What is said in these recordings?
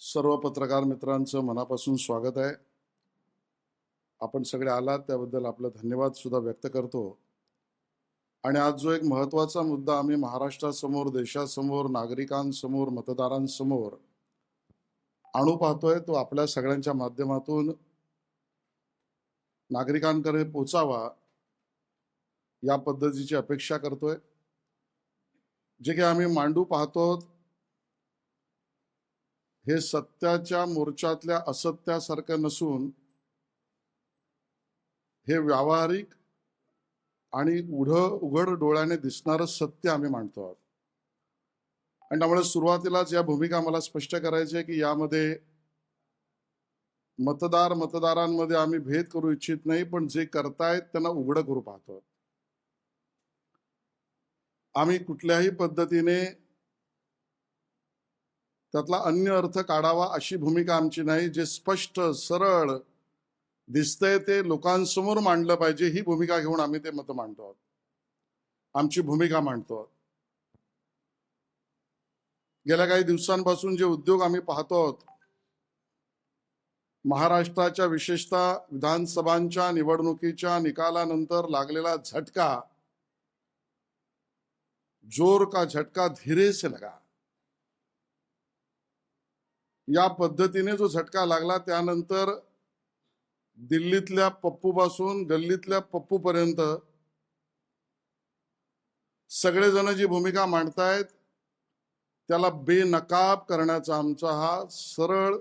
सर्व पत्रकार मित्रांचं मनापासून स्वागत आहे. आपण सगळे आलात त्याबद्दल आपलं धन्यवाद सुद्धा व्यक्त करतो. आणि आज जो एक महत्त्वाचा मुद्दा आम्ही महाराष्ट्रासमोर देशासमोर नागरिकांसमोर मतदारांसमोर आणू पाहतोय तो आपल्या सगळ्यांच्या माध्यमातून नागरिकांकडे पोचावा या पद्धतीची अपेक्षा करतोय. जे काही आम्ही मांडू पाहतो हे सत्याच्या मोर्चातल्या असत्यासारखं नसून हे व्यावहारिक आणि उघड उघड डोळ्याने दिसणारं सत्य आम्ही मांडतो आहोत. आणि त्यामुळे सुरुवातीलाच या भूमिका मला स्पष्ट करायची आहे की यामध्ये मतदार मतदारांमध्ये आम्ही भेद करू इच्छित नाही पण जे करतायत त्यांना उघडं करू पाहतो आम्ही कुठल्याही पद्धतीने त्यातला अन्य अर्थ काढावा अशी भूमिका आमची नाही जे स्पष्ट सरळ दिसतंय ते लोकांसमोर मांडलं पाहिजे ही भूमिका घेऊन आम्ही ते मत मांडतो आहोत. आमची भूमिका मांडतो आहोत. गेल्या काही दिवसांपासून जे उद्योग आम्ही पाहतो आहोत महाराष्ट्राच्या विशेषतः विधानसभांच्या निवडणुकीच्या निकालानंतर लागलेला झटका जोर का झटका धीरे से लगा. या पद्धतीने जो झटका लागला त्यानंतर दिल्लीतल्या पप्पूपासून गल्लीतल्या पप्पूपर्यंत सगळेजण जी भूमिका मांडतायत त्याला बेनकाब करण्याचा आमचा हा सरळ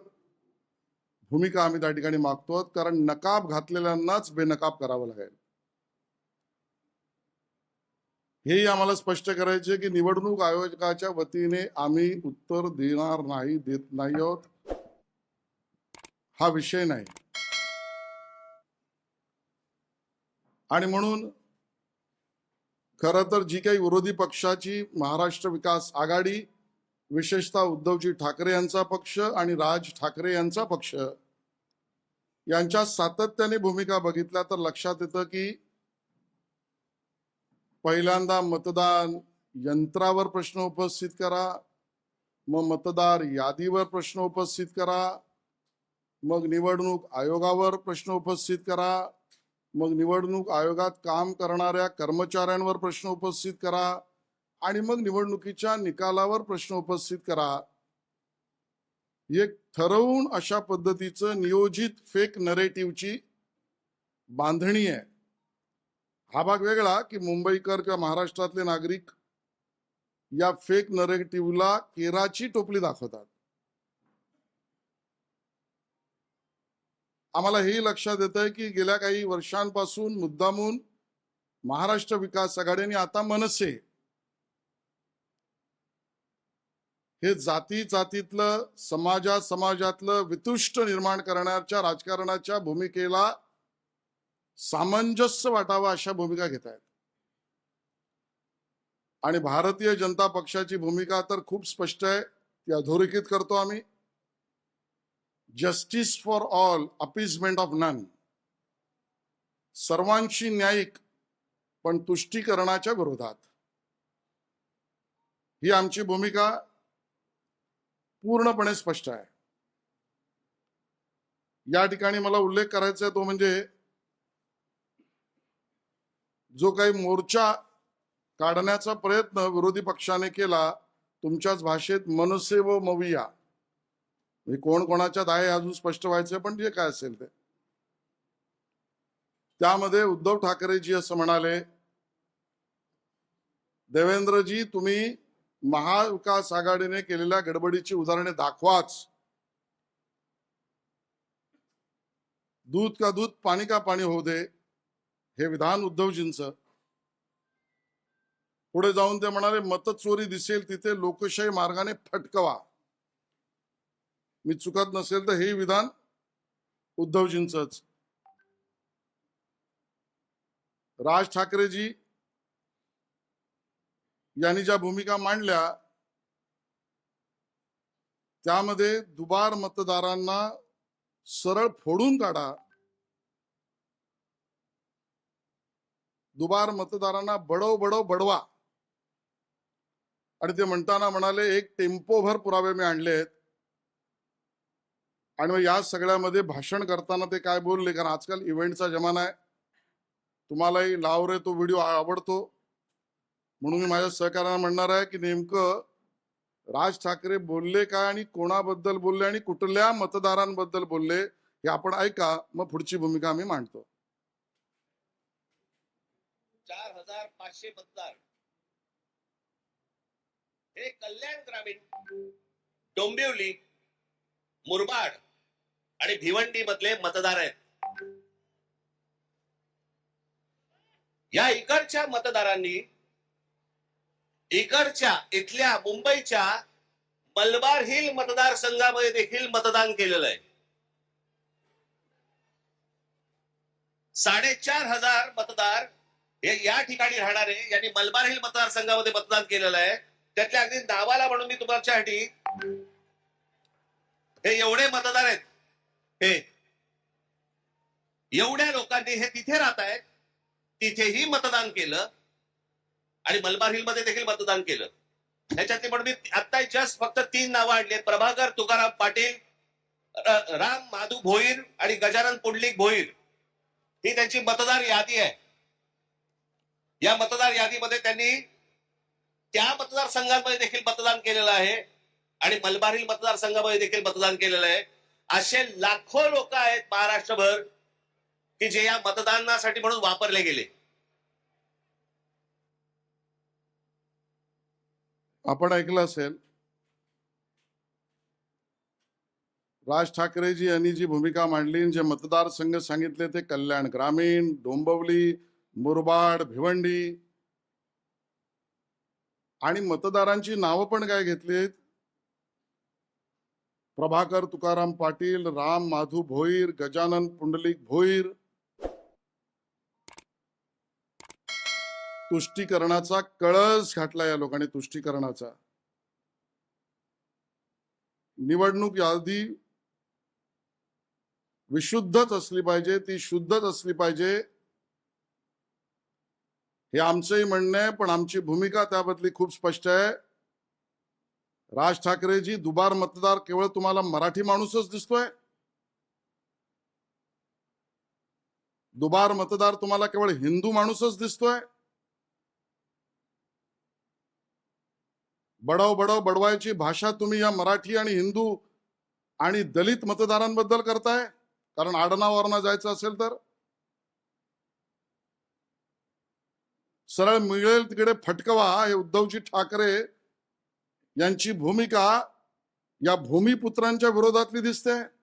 भूमिका आम्ही त्या ठिकाणी मागतो कारण नकाब घातलेल्यांनाच बेनकाब करावं लागेल. हेही आम्हाला स्पष्ट करायचे की निवडणूक आयोजकाच्या वतीने आम्ही उत्तर देणार नाही देत नाही आहोत. हा विषय नाही. आणि म्हणून खर तर जी काही विरोधी पक्षाची महाराष्ट्र विकास आघाडी विशेषतः उद्धवजी ठाकरे यांचा पक्ष आणि राज ठाकरे यांचा पक्ष यांच्या सातत्याने भूमिका बघितल्या तर लक्षात येतं की पहिल्यांदा मतदान यंत्रावर प्रश्न उपस्थित करा. मग मतदार यादीवर प्रश्न उपस्थित करा. मग निवडणूक आयोगावर प्रश्न उपस्थित करा. मग निवडणूक आयोगात काम करणाऱ्या कर्मचाऱ्यांवर प्रश्न उपस्थित करा. आणि मग निवडणुकीच्या निकालावर प्रश्न उपस्थित करा. एक ठरवून अशा पद्धतीचं नियोजित फेक नरेटिव्हची बांधणी आहे. हा भाग वेगळा की मुंबईकर किंवा महाराष्ट्रातले नागरिक या फेक नरेटिव्हला केराची टोपली दाखवतात. आम्हाला हे लक्षात येत आहे की गेल्या काही वर्षांपासून मुद्दामून महाराष्ट्र विकास आघाडी आता मनसे हे जाती जातीतलं समाजा समाजातलं वितुष्ट निर्माण करण्याच्या राजकारणाच्या भूमिकेला सामंजस्य वाटावं अशा भूमिका घेत आहेत. आणि भारतीय जनता पक्षाची भूमिका तर खूप स्पष्ट आहे ती अधोरेखित करतो आम्ही. Justice for all appeasement of none सर्वांशी न्यायिक पण तुष्टीकरणाच्या विरोधात. ही आमची भूमिका पूर्णपणे स्पष्ट आहे. या ठिकाणी मला उल्लेख करायचा आहे तो म्हणजे जो काही मोर्चा काढण्याचा प्रयत्न विरोधी पक्षाने केला तुमच्याच भाषेत मनसे व मविया. म्हणजे कोण कोणाच्यात आहे अजून स्पष्ट व्हायचं पण जे काय असेल ते. त्यामध्ये उद्धव ठाकरेजी असं म्हणाले देवेंद्रजी तुम्ही महाविकास आघाडीने केलेल्या गडबडीची उदाहरणे दाखवाच. दूध का दूध पाणी का पाणी होऊ दे. हे विधान उद्धवजींचं. पुढे जाऊन ते म्हणाले मतचोरी दिसेल तिथे लोकशाही मार्गाने फटकवा. मी चुकत नसेल तर हे विधान उद्धवजींच राज ठाकरेजी यांनी ज्या भूमिका मांडल्या त्यामध्ये दुबार मतदारांना सरळ फोडून काढा. दुबार मतदारांना बडव बडव बडवा. आणि ते म्हणताना म्हणाले एक टेम्पोभर पुरावे मी आणले आहेत. आणि मग या सगळ्यामध्ये भाषण करताना ते काय बोलले? कारण आजकाल इव्हेंटचा जमाना आहे. तुम्हालाही लाव रे तो व्हिडिओ आवडतो. म्हणून मी माझ्या सहकार्यांना म्हणणार आहे की नेमकं राज ठाकरे बोलले काय आणि कोणाबद्दल बोलले आणि कुठल्या मतदारांबद्दल बोलले हे आपण ऐका. मग पुढची भूमिका आम्ही मांडतो. चार हजार पाचशे मतदार. हे कल्याण ग्रामीण डोंबिवली मुरबाड आणि भिवंडी मधले मतदार आहेत. या इकडच्या मतदारांनी इकडच्या इथल्या मुंबईच्या मलबार हिल मतदारसंघामध्ये देखील मतदान केलेलं आहे. साडेचार हजार मतदार हे या ठिकाणी राहणारे यांनी मलबार हिल मतदारसंघामध्ये मतदान केलेलं आहे. त्यातल्या अगदी नावाला म्हणून मी तुमच्यासाठी हे एवढे मतदार आहेत. हे एवढ्या लोकांनी हे तिथे राहत आहेत. तिथेही मतदान केलं. आणि मलबार हिलमध्ये देखील मतदान केलं. त्याच्यातले म्हणून मी आता जस्ट फक्त तीन नावं आणली आहेत. प्रभाकर तुकाराम पाटील राम माधू भोईर आणि गजानन पुंडलिक भोईर. ही त्यांची मतदार यादी आहे. या मतदार यादीमध्ये त्यांनी त्या मतदारसंघांमध्ये देखील मतदान केलेलं आहे आणि मलबारील मतदारसंघामध्ये देखील मतदान केलेलं आहे. असे लाखो लोक आहेत महाराष्ट्रभर की जे या मतदानासाठी म्हणून वापरले गेले. आपण ऐकलं असेल. राज ठाकरेजी यांनी जी भूमिका मांडली जे मतदारसंघ सांगितले ते कल्याण ग्रामीण डोंबवली मुरबाड भिवंडी. आणि मतदारांची नावं पण काय घेतलीत? प्रभाकर तुकाराम पाटील राम माधू भोईर गजानन पुंडलिक भोईर. तुष्टीकरणाचा कळस घातला या लोकांनी तुष्टीकरणाचा. निवडणूक यादी विशुद्धच असली पाहिजे ती शुद्धच असली पाहिजे. हे आमचंही म्हणणं आहे पण आमची भूमिका त्याबद्दली खूप स्पष्ट आहे. राज ठाकरेजी दुबार मतदार केवळ तुम्हाला मराठी माणूसच दिसतोय. दुबार मतदार तुम्हाला केवळ हिंदू माणूसच दिसतोय. बडव बडव बडवायची भाषा तुम्ही या मराठी आणि हिंदू आणि दलित मतदारांबद्दल करताय. कारण आडनावरना जायचं असेल तर. सरळ मिळेल तिकडे फटकवा हे उद्धवजी ठाकरे यांची भूमिका या भूमिपुत्रांच्या विरोधातली दिसते.